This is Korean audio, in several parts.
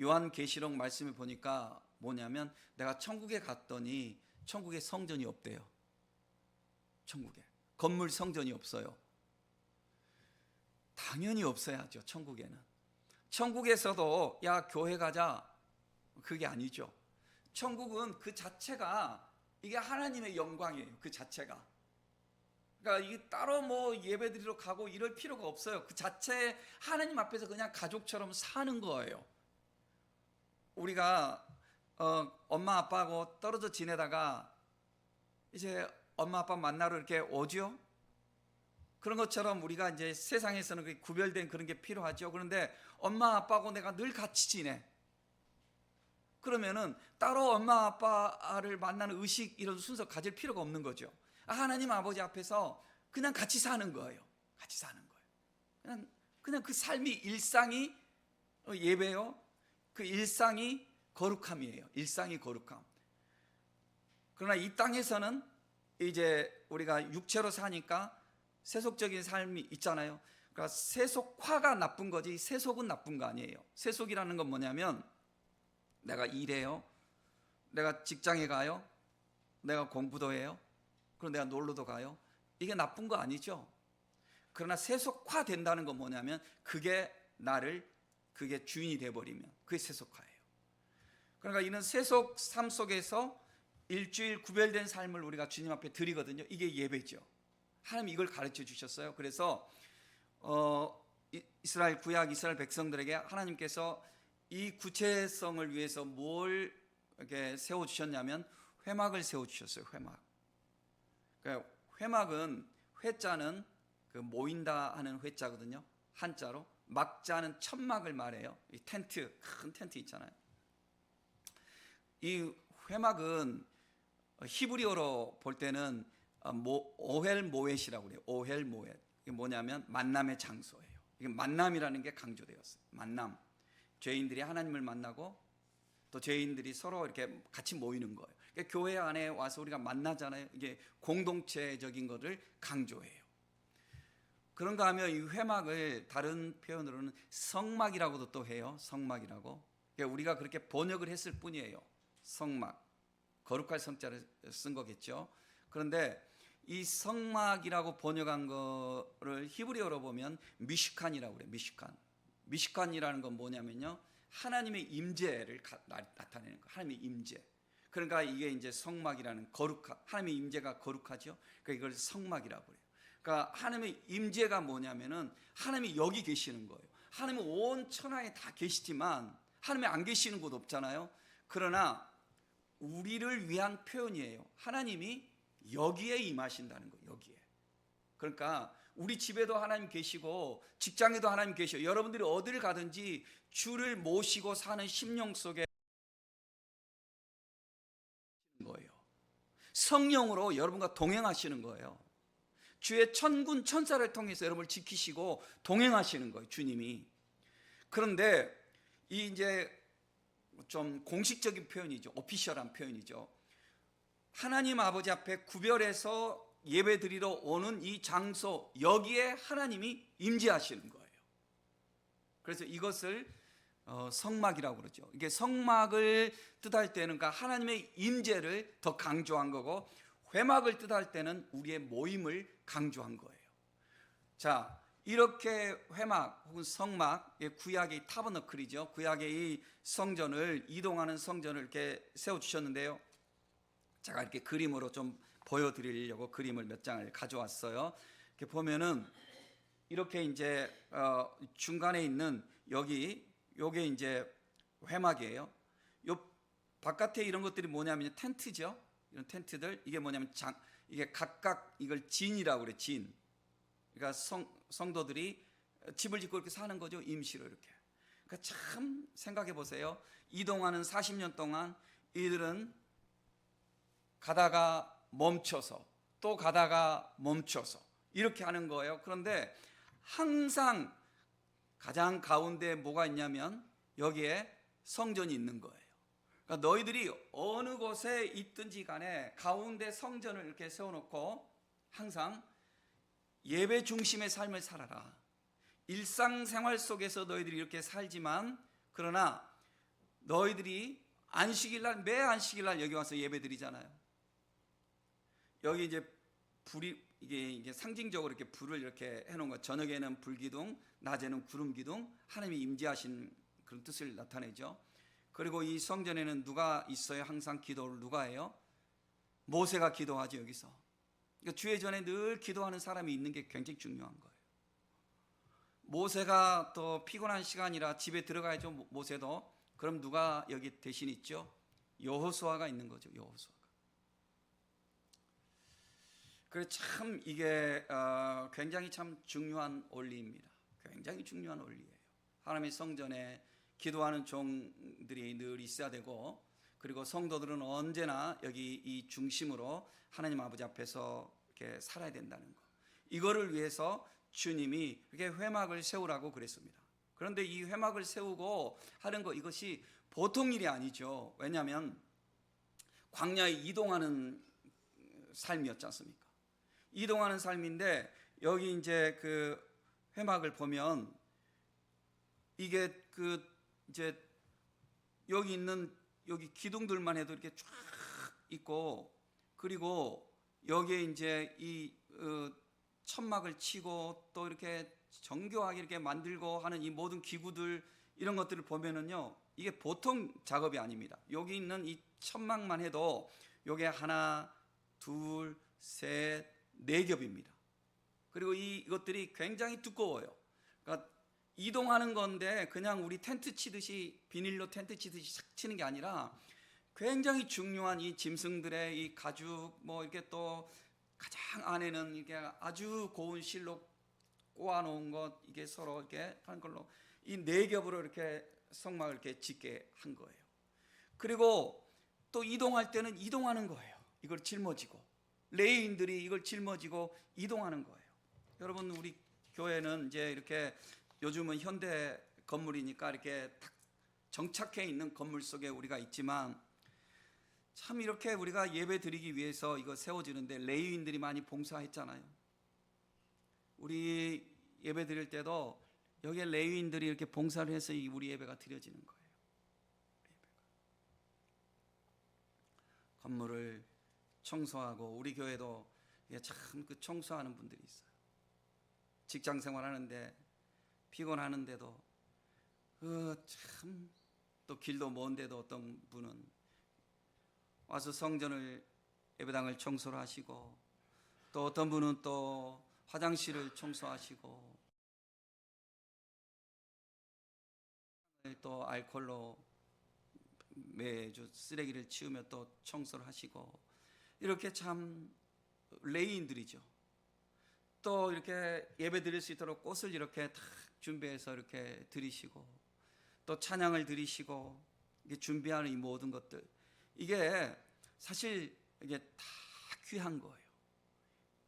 요한계시록 말씀을 보니까 뭐냐면 내가 천국에 갔더니 천국에 성전이 없대요. 천국에 건물 성전이 없어요. 당연히 없어야죠. 천국에는. 천국에서도 야 교회 가자 그게 아니죠. 천국은 그 자체가 이게 하나님의 영광이에요. 그 자체가. 그러니까 이게 따로 뭐 예배드리러 가고 이럴 필요가 없어요. 그 자체 하나님 앞에서 그냥 가족처럼 사는 거예요. 우리가 어, 엄마 아빠하고 떨어져 지내다가 이제 엄마 아빠 만나러 이렇게 오죠. 그런 것처럼 우리가 이제 세상에서는 그 구별된 그런 게 필요하죠. 그런데 엄마 아빠하고 내가 늘 같이 지내. 그러면은 따로 엄마 아빠를 만나는 의식 이런 순서 가질 필요가 없는 거죠. 하나님 아버지 앞에서 그냥 같이 사는 거예요. 같이 사는 거예요. 그냥 그냥 그 삶이 일상이 어, 예배요. 그 일상이 거룩함이에요. 일상이 거룩함. 그러나 이 땅에서는 이제 우리가 육체로 사니까 세속적인 삶이 있잖아요. 그러니까 세속화가 나쁜 거지 세속은 나쁜 거 아니에요. 세속이라는 건 뭐냐면 내가 일해요. 내가 직장에 가요. 내가 공부도 해요. 그럼 내가 놀러도 가요. 이게 나쁜 거 아니죠. 그러나 세속화 된다는 건 뭐냐면 그게 나를 그게 주인이 돼 버리면 그게 세속화예요. 그러니까 이는 세속 삶 속에서 일주일 구별된 삶을 우리가 주님 앞에 드리거든요. 이게 예배죠. 하나님 이걸 가르쳐 주셨어요. 그래서 어, 이- 이스라엘 구약 이스라엘 백성들에게 하나님께서 이 구체성을 위해서 뭘 이렇게 세워 주셨냐면 회막을 세워 주셨어요. 회막. 그러니까 회막은 회자는 그 모인다 하는 회자거든요. 한자로 막자는 천막을 말해요. 이 텐트 큰 텐트 있잖아요. 이 회막은 히브리어로 볼 때는 어, 모, 오헬 모엣이라고 그래요. 오헬 모엣. 이게 뭐냐면 만남의 장소예요. 이게 만남이라는 게 강조되었어요. 만남. 죄인들이 하나님을 만나고 또 죄인들이 서로 이렇게 같이 모이는 거예요. 그러니까 교회 안에 와서 우리가 만나잖아요. 이게 공동체적인 것을 강조해요. 그런가 하면 이 회막을 다른 표현으로는 성막이라고도 또 해요. 성막이라고. 그러니까 우리가 그렇게 번역을 했을 뿐이에요. 성막. 거룩할 성자를 쓴 거겠죠. 그런데 이 성막이라고 번역한 거를 히브리어로 보면 미시칸이라고 그래요. 미시칸. 미시칸이라는 건 뭐냐면요. 하나님의 임재를 나타내는 거. 하나님의 임재. 그러니까 이게 이제 성막이라는 거룩하 하나님의 임재가 거룩하죠. 그러니까 이걸 성막이라고 그러니까 하나님의 임재가 뭐냐면은 하나님이 여기 계시는 거예요. 하나님은 온 천하에 다 계시지만 하나님이 안 계시는 곳 없잖아요. 그러나 우리를 위한 표현이에요. 하나님이 여기에 임하신다는 거예요. 여기에. 그러니까 우리 집에도 하나님 계시고 직장에도 하나님 계셔. 여러분들이 어디를 가든지 주를 모시고 사는 심령 속에 거예요. 성령으로 여러분과 동행하시는 거예요. 주의 천군 천사를 통해서 여러분을 지키시고 동행하시는 거예요. 주님이. 그런데 이 이제 좀 공식적인 표현이죠. 오피셜한 표현이죠. 하나님 아버지 앞에 구별해서 예배 드리러 오는 이 장소 여기에 하나님이 임재하시는 거예요. 그래서 이것을 어, 성막이라고 그러죠. 이게 성막을 뜻할 때는 그러니까 하나님의 임재를 더 강조한 거고 회막을 뜻할 때는 우리의 모임을 강조한 거예요. 자, 이렇게 회막 혹은 성막, 예, 구약의 타버너클이죠. 구약의 이 성전을 이동하는 성전을 이렇게 세워 주셨는데요. 제가 이렇게 그림으로 좀 보여드리려고 그림을 몇 장을 가져왔어요. 이렇게 보면은 이렇게 이제 어, 중간에 있는 여기 요게 이제 회막이에요. 요 바깥에 이런 것들이 뭐냐면 텐트죠. 이런 텐트들 이게 뭐냐면 장 이게 각각 이걸 진이라고 그래 진. 그러니까 성 성도들이 집을 짓고 이렇게 사는 거죠 임시로 이렇게. 그러니까 참 생각해 보세요. 이동하는 40년 동안 이들은 가다가 멈춰서 또 가다가 멈춰서 이렇게 하는 거예요. 그런데 항상 가장 가운데 뭐가 있냐면 여기에 성전이 있는 거예요. 그러니까 너희들이 어느 곳에 있든지 간에 가운데 성전을 이렇게 세워놓고 항상 예배 중심의 삶을 살아라. 일상생활 속에서 너희들이 이렇게 살지만 그러나 너희들이 안식일 날 매 안식일 날 여기 와서 예배 드리잖아요. 여기 이제 불이 이게 이게 상징적으로 이렇게 불을 이렇게 해놓은 거. 저녁에는 불기둥, 낮에는 구름 기둥. 하나님이 임재하신 그런 뜻을 나타내죠. 그리고 이 성전에는 누가 있어요? 항상 기도를 누가 해요? 모세가 기도하죠 여기서. 그러니까 주의 전에 늘 기도하는 사람이 있는 게 굉장히 중요한 거예요. 모세가 또 피곤한 시간이라 집에 들어가야죠 모- 모세도. 그럼 누가 여기 대신 있죠? 여호수아가 있는 거죠 여호수아가. 그래 참 이게 어, 굉장히 참 중요한 원리입니다. 굉장히 중요한 원리예요. 하나님의 성전에 기도하는 종들이 늘 있어야 되고 그리고 성도들은 언제나 여기 이 중심으로 하나님 아버지 앞에서 이렇게 살아야 된다는 거. 이거를 위해서 주님이 이렇게 회막을 세우라고 그랬습니다. 그런데 이 회막을 세우고 하는 거 이것이 보통 일이 아니죠. 왜냐하면 광야에 이동하는 삶이었지 않습니까? 이동하는 삶인데 여기 이제 그 회막을 보면 이게 그 이제 여기 있는 여기 기둥들만 해도 이렇게 쫙 있고 그리고 여기에 이제 이 어, 천막을 치고 또 이렇게 정교하게 이렇게 만들고 하는 이 모든 기구들 이런 것들을 보면은요 이게 보통 작업이 아닙니다. 여기 있는 이 천막만 해도 요게 하나 둘 셋 네 겹입니다. 그리고 이- 이것들이 굉장히 두꺼워요. 이동하는 건데 그냥 우리 텐트 치듯이 비닐로 텐트 치듯이 착 치는 게 아니라 굉장히 중요한 이 짐승들의 이 가죽 뭐 이렇게 또 가장 안에는 이게 아주 고운 실로 꼬아 놓은 것 이게 서로 이렇게 한 걸로 이 네 겹으로 이렇게 성막을 이렇게 짓게 한 거예요. 그리고 또 이동할 때는 이동하는 거예요. 이걸 짊어지고 레이인들이 이걸 짊어지고 이동하는 거예요. 여러분 우리 교회는 이제 이렇게 요즘은 현대 건물이니까 이렇게 딱 정착해 있는 건물 속에 우리가 있지만 참 이렇게 우리가 예배 드리기 위해서 이거 세워지는데 레이인들이 많이 봉사했잖아요. 우리 예배 드릴 때도 여기에 레이인들이 이렇게 봉사를 해서 이 우리 예배가 드려지는 거예요. 건물을 청소하고 우리 교회도 참 그 청소하는 분들이 있어요. 직장 생활하는데 피곤하는데도 그참또 길도 먼데도 어떤 분은 와서 성전을 예배당을 청소를 하시고 또 어떤 분은 또 화장실을 청소하시고 또 알콜로 매주 쓰레기를 치우며 또 청소를 하시고 이렇게 참 레이인들이죠. 또 이렇게 예배 드릴 수 있도록 꽃을 이렇게 탁 준비해서 이렇게 드리시고 또 찬양을 드리시고 준비하는 이 모든 것들 이게 사실 이게 다 귀한 거예요.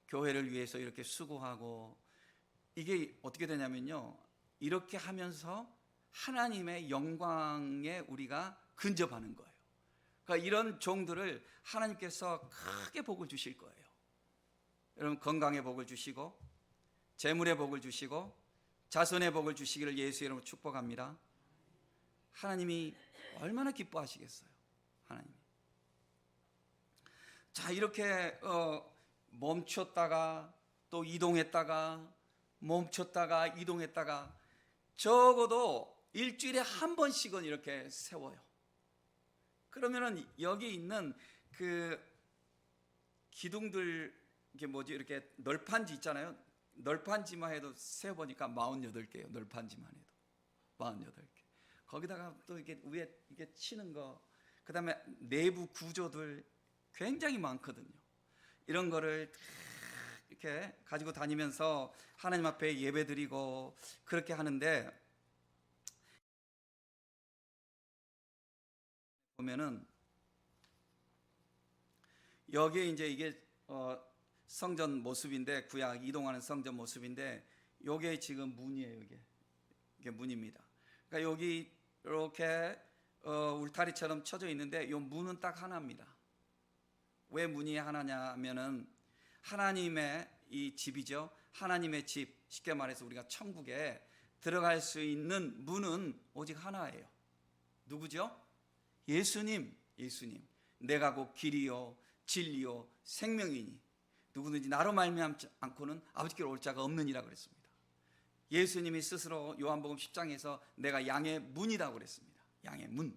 교회를 위해서 이렇게 수고하고 이게 어떻게 되냐면요. 이렇게 하면서 하나님의 영광에 우리가 근접하는 거예요. 그러니까 이런 종들을 하나님께서 크게 복을 주실 거예요. 여러분 건강의 복을 주시고 재물의 복을 주시고 자손의 복을 주시기를 예수 이름으로 축복합니다. 하나님이 얼마나 기뻐하시겠어요. 하나님. 자 이렇게 어, 멈췄다가 또 이동했다가 멈췄다가 이동했다가 적어도 일주일에 한 번씩은 이렇게 세워요. 그러면은 여기 있는 그 기둥들 이게 뭐지 이렇게 널판지 있잖아요. 널판지만 해도 세 보니까 48개예요. 널판지만 해도 48개. 거기다가 또 이게 위에 이게 치는 거 그 다음에 내부 구조들 굉장히 많거든요. 이런 거를 다 이렇게 가지고 다니면서 하나님 앞에 예배 드리고 그렇게 하는데 보면은 여기에 이제 이게 어 성전 모습인데 구약 이동하는 성전 모습인데 요게 지금 문이에요, 이게. 이게 문입니다. 그러니까 여기 이렇게 어 울타리처럼 쳐져 있는데 요 문은 딱 하나입니다. 왜 문이 하나냐면은 하나님의 이 집이죠. 하나님의 집. 쉽게 말해서 우리가 천국에 들어갈 수 있는 문은 오직 하나예요. 누구죠? 예수님, 예수님, 내가 곧 길이요 진리요 생명이니 누구든지 나로 말미암지 않고는 아버지께로 올 자가 없느니라 그랬습니다. 예수님이 스스로 요한복음 10장에서 내가 양의 문이라고 그랬습니다. 양의 문.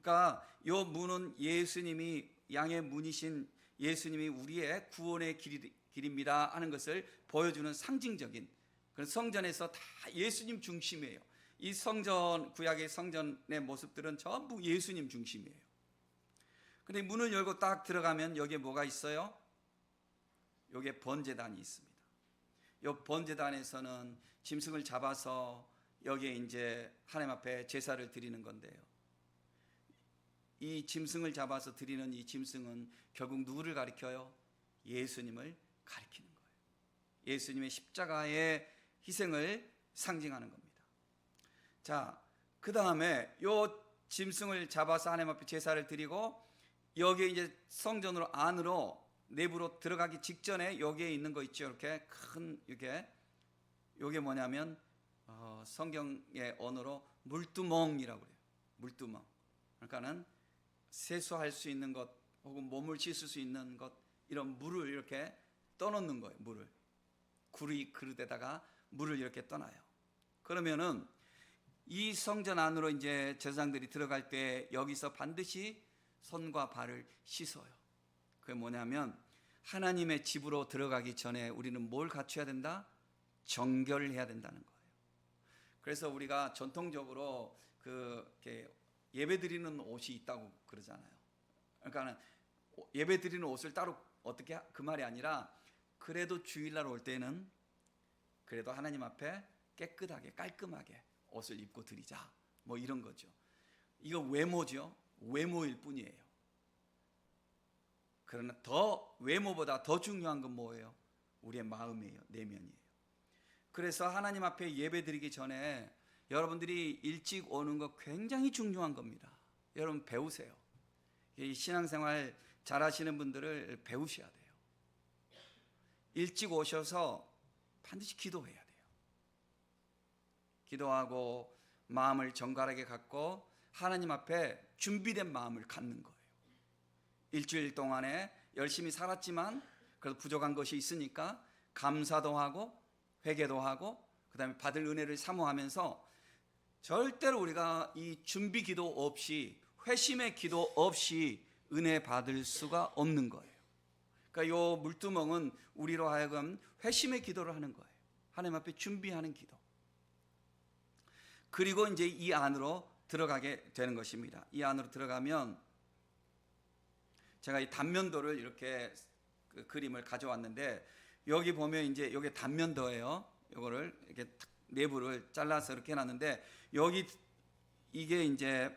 그러니까 요 문은 예수님이 양의 문이신 예수님이 우리의 구원의 길이, 길입니다 하는 것을 보여주는 상징적인 그런 성전에서 다 예수님 중심이에요. 이 성전 구약의 성전의 모습들은 전부 예수님 중심이에요. 근데 문을 열고 딱 들어가면 여기에 뭐가 있어요? 여기에 번제단이 있습니다. 이 번제단에서는 짐승을 잡아서 여기에 이제 하나님 앞에 제사를 드리는 건데요. 이 짐승을 잡아서 드리는 이 짐승은 결국 누구를 가리켜요? 예수님을 가리키는 거예요. 예수님의 십자가의 희생을 상징하는 겁니다. 자, 그 다음에 요 짐승을 잡아서 하나님 앞에 제사를 드리고 여기에 이제 성전으로 안으로 내부로 들어가기 직전에 여기에 있는 거 있죠. 이렇게 큰 이게 요게 뭐냐면 어, 성경의 언어로 물두멍이라고 그래요. 물두멍. 그러니까는 세수할 수 있는 것 혹은 몸을 씻을 수 있는 것 이런 물을 이렇게 떠놓는 거예요. 물을 구리 그릇에다가 물을 이렇게 떠나요. 그러면은 이 성전 안으로 이제 제사장들이 들어갈 때 여기서 반드시 손과 발을 씻어요. 그게 뭐냐면 하나님의 집으로 들어가기 전에 우리는 뭘 갖춰야 된다? 정결을 해야 된다는 거예요. 그래서 우리가 전통적으로 그 예배 드리는 옷이 있다고 그러잖아요. 그러니까는 예배 드리는 옷을 따로 어떻게 하- 그 말이 아니라 그래도 주일날 올 때는 그래도 하나님 앞에 깨끗하게 깔끔하게 옷을 입고 드리자. 뭐 이런 거죠. 이거 외모죠. 외모일 뿐이에요. 그러나 더 외모보다 더 중요한 건 뭐예요? 우리의 마음이에요. 내면이에요. 그래서 하나님 앞에 예배 드리기 전에 여러분들이 일찍 오는 거 굉장히 중요한 겁니다. 여러분 배우세요. 이 신앙생활 잘하시는 분들을 배우셔야 돼요. 일찍 오셔서 반드시 기도해야 돼요. 기도하고 마음을 정갈하게 갖고 하나님 앞에 준비된 마음을 갖는 거예요. 일주일 동안에 열심히 살았지만 그래도 부족한 것이 있으니까 감사도 하고 회개도 하고 그다음에 받을 은혜를 사모하면서 절대로 우리가 이 준비 기도 없이 회심의 기도 없이 은혜 받을 수가 없는 거예요. 그러니까 요 물두멍은 우리로 하여금 회심의 기도를 하는 거예요. 하나님 앞에 준비하는 기도. 그리고 이제 이 안으로 들어가게 되는 것입니다. 이 안으로 들어가면 제가 이 단면도를 이렇게 그 그림을 가져왔는데 여기 보면 이제 여기 단면도예요. 이거를 이렇게 탁 내부를 잘라서 이렇게 해놨는데 여기 이게 이제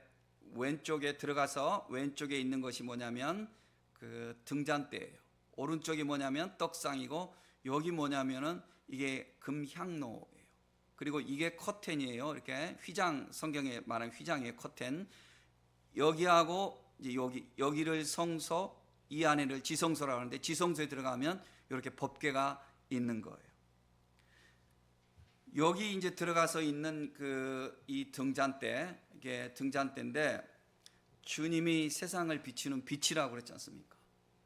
왼쪽에 들어가서 왼쪽에 있는 것이 뭐냐면 그 등잔대예요. 오른쪽이 뭐냐면 떡상이고 여기 뭐냐면은 이게 금향로예요. 그리고 이게 커튼이에요. 이렇게 휘장 성경에 말하는 휘장의 커튼. 여기하고 이제 여기 여기를 성소 이 안에를 지성소라고 하는데 지성소에 들어가면 이렇게 법궤가 있는 거예요. 여기 이제 들어가서 있는 그 이 등잔대 이게 등잔대인데 주님이 세상을 비추는 빛이라고 그랬지 않습니까?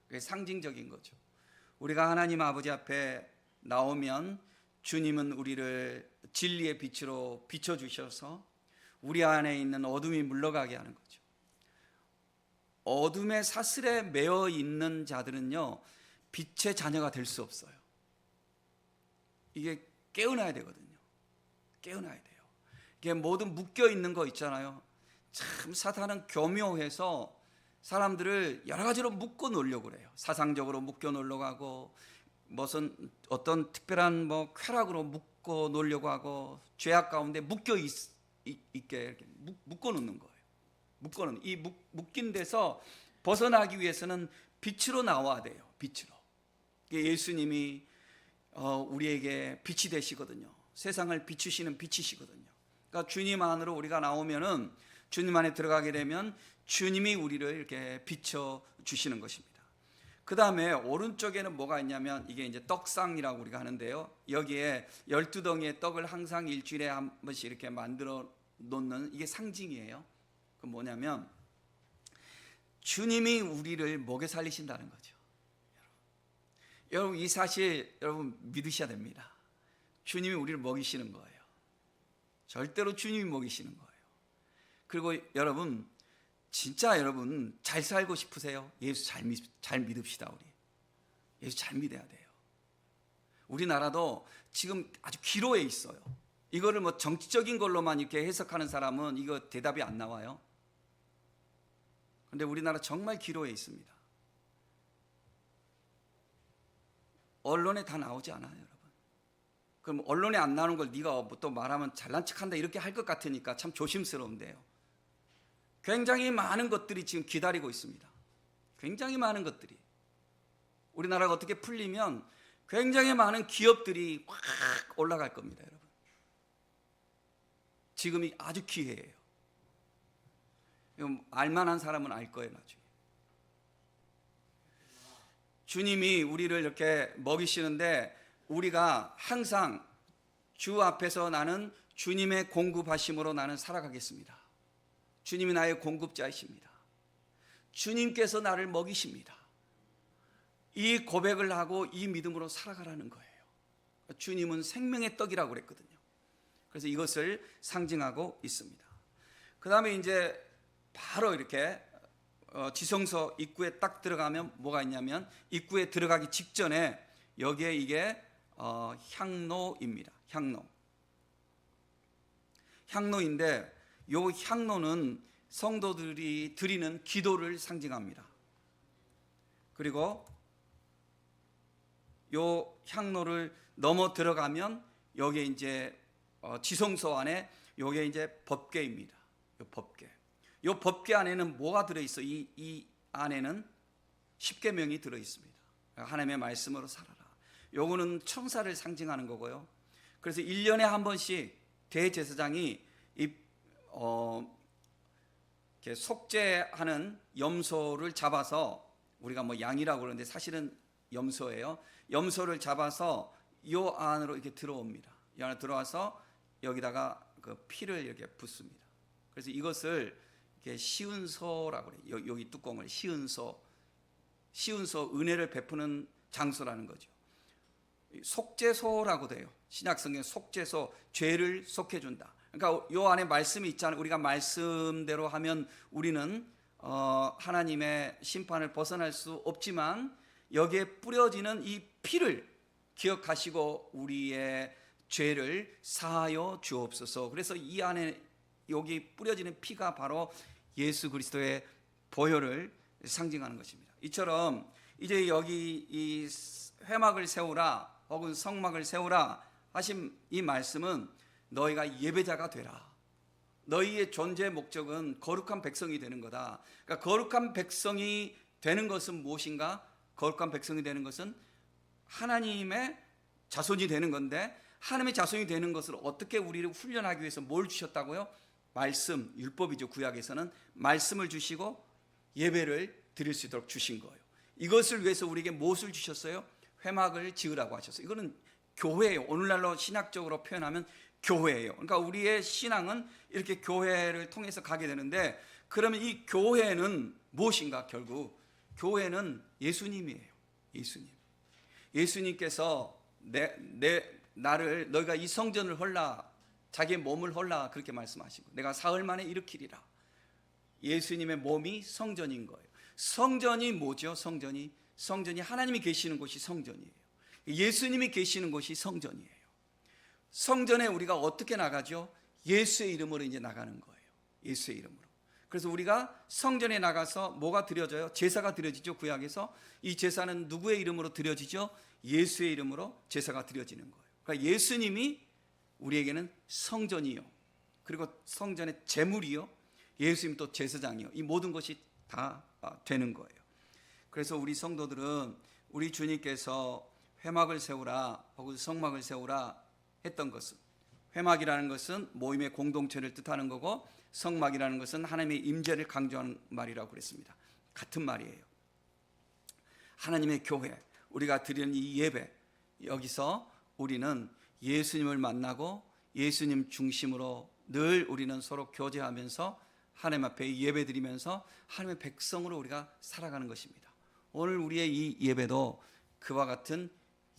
그게 상징적인 거죠. 우리가 하나님 아버지 앞에 나오면 주님은 우리를 진리의 빛으로 비춰 주셔서 우리 안에 있는 어둠이 물러가게 하는 거죠. 어둠의 사슬에 매어 있는 자들은요 빛의 자녀가 될 수 없어요. 이게 깨어나야 되거든요. 깨어나야 돼요. 이게 모든 묶여 있는 거 있잖아요. 참 사탄은 교묘해서 사람들을 여러 가지로 묶어 놓으려고 그래요. 사상적으로 묶어 놓으려고 하고 무슨 어떤 특별한 뭐 쾌락으로 묶어 놓으려고 하고 죄악 가운데 묶여 있, 게 묶어 놓는 거예요. 묶어 놓는 이 묶, 묶인 데서 벗어나기 위해서는 빛으로 나와야 돼요. 빛으로. 예수님이 어, 우리에게 빛이 되시거든요. 세상을 비추시는 빛이시거든요. 그러니까 주님 안으로 우리가 나오면은 주님 안에 들어가게 되면 주님이 우리를 이렇게 비춰 주시는 것입니다. 그 다음에 오른쪽에는 뭐가 있냐면 이게 이제 떡상이라고 우리가 하는데요. 여기에 열두 덩이의 떡을 항상 일주일에 한 번씩 이렇게 만들어 놓는 이게 상징이에요. 그 뭐냐면 주님이 우리를 먹여 살리신다는 거죠. 여러분 이 사실 여러분 믿으셔야 됩니다. 주님이 우리를 먹이시는 거예요. 절대로 주님이 먹이시는 거예요. 그리고 여러분 진짜 여러분 잘 살고 싶으세요? 예수 잘, 믿, 잘 믿읍시다 우리. 예수 잘 믿어야 돼요. 우리나라도 지금 아주 기로에 있어요. 이거를 뭐 정치적인 걸로만 이렇게 해석하는 사람은 이거 대답이 안 나와요. 근데 우리나라 정말 기로에 있습니다. 언론에 다 나오지 않아요, 여러분. 그럼 언론에 안 나오는 걸 네가 뭐또 말하면 잘난 척한다 이렇게 할 것 같으니까 참 조심스러운데요. 굉장히 많은 것들이 지금 기다리고 있습니다. 굉장히 많은 것들이. 우리나라가 어떻게 풀리면 굉장히 많은 기업들이 확 올라갈 겁니다, 여러분. 지금이 아주 기회예요. 알만한 사람은 알 거예요, 나중에. 주님이 우리를 이렇게 먹이시는데 우리가 항상 주 앞에서 나는 주님의 공급하심으로 나는 살아가겠습니다. 주님이 나의 공급자이십니다. 주님께서 나를 먹이십니다. 이 고백을 하고 이 믿음으로 살아가라는 거예요. 주님은 생명의 떡이라고 그랬거든요. 그래서 이것을 상징하고 있습니다. 그 다음에 이제 바로 이렇게 어, 지성소 입구에 딱 들어가면 뭐가 있냐면 입구에 들어가기 직전에 여기에 이게 어, 향로입니다. 향로. 향로인데 요 향로는 성도들이 드리는 기도를 상징합니다. 그리고 요 향로를 넘어 들어가면 여기에 이제 어, 지성소 안에 요게 이제 법궤입니다. 요 법궤. 요 법궤 안에는 뭐가 들어 있어? 이, 이 안에는 십계명이 들어 있습니다. 하나님의 말씀으로 살아라. 요거는 천사를 상징하는 거고요. 그래서 1년에 한 번씩 대제사장이 이 어, 이렇게 속죄하는 염소를 잡아서 우리가 뭐 양이라고 그러는데 사실은 염소예요. 염소를 잡아서 요 안으로 이렇게 들어옵니다. 이 안에 들어와서 여기다가 그 피를 이렇게 붓습니다. 그래서 이것을 이렇게 시은소라고 그래요. 여- 여기 뚜껑을 시은소, 시은소 은혜를 베푸는 장소라는 거죠. 속죄소라고 돼요. 신약 성경 속죄소 죄를 속해준다. 그러니까 요 안에 말씀이 있잖아요. 우리가 말씀대로 하면 우리는 어, 하나님의 심판을 벗어날 수 없지만 여기에 뿌려지는 이 피를 기억하시고 우리의 죄를 사하여 주옵소서. 그래서 이 안에 여기 뿌려지는 피가 바로 예수 그리스도의 보혈을 상징하는 것입니다. 이처럼 이제 여기 이 회막을 세우라 혹은 성막을 세우라 하신 이 말씀은 너희가 예배자가 되라. 너희의 존재 목적은 거룩한 백성이 되는 거다. 그러니까 거룩한 백성이 되는 것은 무엇인가? 거룩한 백성이 되는 것은 하나님의 자손이 되는 건데 하나님의 자손이 되는 것을 어떻게 우리를 훈련하기 위해서 뭘 주셨다고요? 말씀, 율법이죠. 구약에서는 말씀을 주시고 예배를 드릴 수 있도록 주신 거예요. 이것을 위해서 우리에게 무엇을 주셨어요? 회막을 지으라고 하셨어요. 이거는 교회예요. 오늘날로 신학적으로 표현하면 교회예요. 그러니까 우리의 신앙은 이렇게 교회를 통해서 가게 되는데 그러면 이 교회는 무엇인가? 결국 교회는 예수님이에요. 예수님. 예수님께서 내, 내 나를 너희가 이 성전을 헐라 자기의 몸을 헐라 그렇게 말씀하시고 내가 사흘 만에 일으키리라. 예수님의 몸이 성전인 거예요. 성전이 뭐죠? 성전이 성전이 하나님이 계시는 곳이 성전이에요. 예수님이 계시는 곳이 성전이에요. 성전에 우리가 어떻게 나가죠? 예수의 이름으로 이제 나가는 거예요. 예수의 이름으로. 그래서 우리가 성전에 나가서 뭐가 드려져요? 제사가 드려지죠. 구약에서 이 제사는 누구의 이름으로 드려지죠? 예수의 이름으로 제사가 드려지는 거예요. 그러니까 예수님이 우리에게는 성전이요. 그리고 성전의 제물이요. 예수님 또 제사장이요. 이 모든 것이 다 아, 되는 거예요. 그래서 우리 성도들은 우리 주님께서 회막을 세우라 혹은 성막을 세우라 했던 것은 회막이라는 것은 모임의 공동체를 뜻하는 거고 성막이라는 것은 하나님의 임재를 강조하는 말이라고 그랬습니다. 같은 말이에요. 하나님의 교회 우리가 드리는 이 예배 여기서 우리는 예수님을 만나고 예수님 중심으로 늘 우리는 서로 교제하면서 하나님 앞에 예배드리면서 하나님의 백성으로 우리가 살아가는 것입니다. 오늘 우리의 이 예배도 그와 같은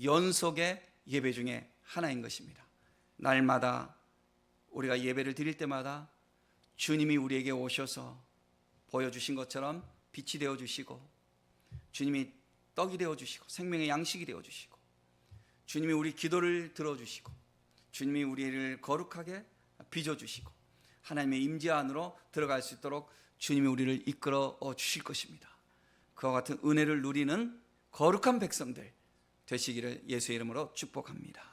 연속의 예배 중에 하나인 것입니다. 날마다 우리가 예배를 드릴 때마다 주님이 우리에게 오셔서 보여주신 것처럼 빛이 되어 주시고 주님이 떡이 되어 주시고 생명의 양식이 되어 주시고 주님이 우리 기도를 들어 주시고 주님이 우리를 거룩하게 빚어 주시고 하나님의 임재 안으로 들어갈 수 있도록 주님이 우리를 이끌어 주실 것입니다. 그와 같은 은혜를 누리는 거룩한 백성들 되시기를 예수의 이름으로 축복합니다.